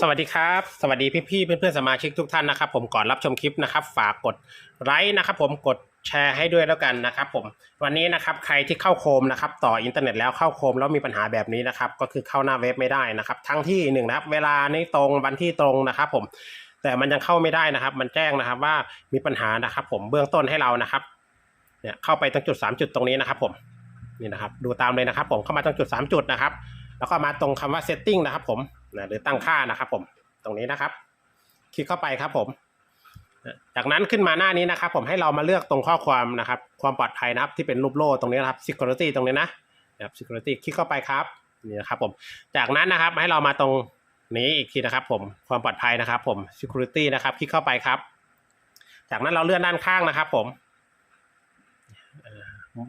สวัสดีครับ สวัสดีพี่ๆเพื่อนๆสมาชิกทุกท่านนะครับ ผมก่อนรับชมคลิปนะครับ ฝากกดไลค์นะครับ ผมกดแชร์ให้ด้วยแล้วกันนะครับ ผมวันนี้นะครับใครที่เข้าโคมนะครับ ต่ออินเทอร์เน็ตแล้วเข้าโคมแล้วมีปัญหาแบบนี้นะครับ ก็คือเข้าหน้าเว็บไม่ได้นะครับ ทั้งที่หนึ่งนะครับ เวลาไม่ตรงวันที่ตรงนะครับ ผม แต่มันยังเข้าไม่ได้นะครับ มันแจ้งนะครับว่ามีปัญหานะครับ ผมเบื้องต้นให้เรานะครับ เนี่ยเข้าไปตรงจุดสามจุดตรงนี้นะครับ ผมนี่นะครับ ดูตามเลยนะครับ ผมเข้ามาตรงจุดสามจุดนะครับ แล้วก็มาตรงคำว่า setting นะครับ ผม นะหรือตั้งค่านะครับผมตรงนี้นะครับ คลิกเข้าไปครับผม จากนั้นขึ้นมาหน้านี้นะครับ ผมให้เรามาเลือกตรงข้อความนะครับ ความปลอดภัยนะครับที่เป็นรูปโล่ตรงนี้นะครับ security ตรงนี้นะนะครับ security คลิกเข้าไปครับนี่นะครับผมจากนั้นนะครับให้เรามาตรงนี้อีกทีนะครับ ผมความปลอดภัยนะครับ ผม security นะครับ คลิกเข้าไปครับ จากนั้นเราเลื่อนด้านข้างนะครับ ผม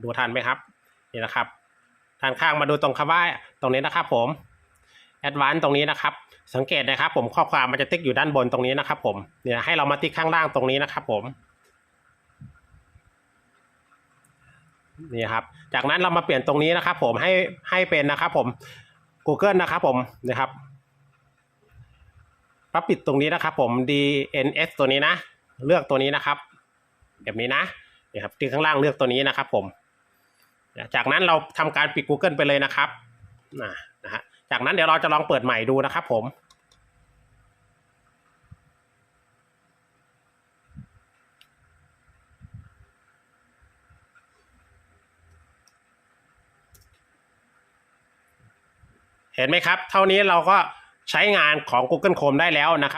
ดูทันไหมครับนี่นะครับด้านข้างมาดูตรงคำว่าตรงนี้นะครับ ผม advance ตรงนี้นะครับ สังเกตนะครับ ผมข้อความมันจะติ๊กอยู่ด้านบนตรงนี้นะครับ ผมเนี่ยให้เรามาติ๊กข้างล่างตรงนี้นะครับ ผมนี่ครับ จากนั้นเรามาเปลี่ยนตรงนี้นะครับ ผมให้ให้เป็นนะครับผม Google นะครับผมนะครับปั๊บปิดตรงนี้นะครับ ผม DNS ตัวนี้นะ เลือกตัวนี้นะครับ แบบนี้นะนี่ครับติ๊กข้างล่างเลือกตัวนี้นะครับ ผม จากนั้นเราทำการปิด Google ไปเลยนะครับนะนะฮะ จากนั้นเดี๋ยวเราจะลองเปิดใหม่ดูนะครับผม เห็นไหมครับ เท่านี้เราก็ใช้งานของ Google Chrome ได้แล้วนะครับ